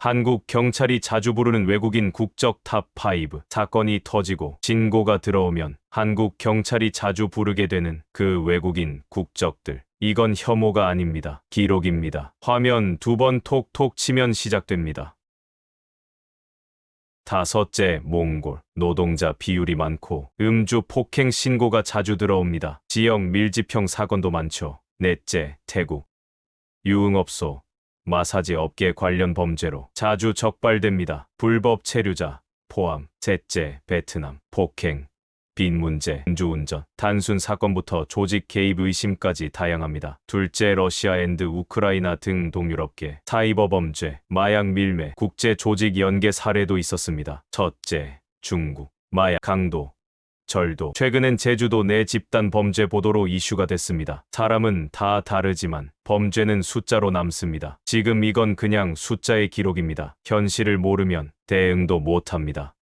한국 경찰이 자주 부르는 외국인 국적 탑5 사건이 터지고 신고가 들어오면 한국 경찰이 자주 부르게 되는 그 외국인 국적들. 이건 혐오가 아닙니다. 기록입니다. 화면 두 번 톡톡 치면 시작됩니다. 다섯째, 몽골. 노동자 비율이 많고 음주 폭행 신고가 자주 들어옵니다. 지역 밀집형 사건도 많죠. 넷째, 태국. 유흥업소, 마사지 업계 관련 범죄로 자주 적발됩니다. 불법 체류자 포함. 셋째, 베트남. 폭행, 빈 문제, 음주운전, 단순 사건부터 조직 개입 의심까지 다양합니다. 둘째, 러시아 앤드 우크라이나 등 동유럽계, 사이버 범죄, 마약 밀매, 국제 조직 연계 사례도 있었습니다. 첫째, 중국, 마약 강도, 절도. 최근엔 제주도 내 집단 범죄 보도로 이슈가 됐습니다. 사람은 다 다르지만 범죄는 숫자로 남습니다. 지금 이건 그냥 숫자의 기록입니다. 현실을 모르면 대응도 못합니다.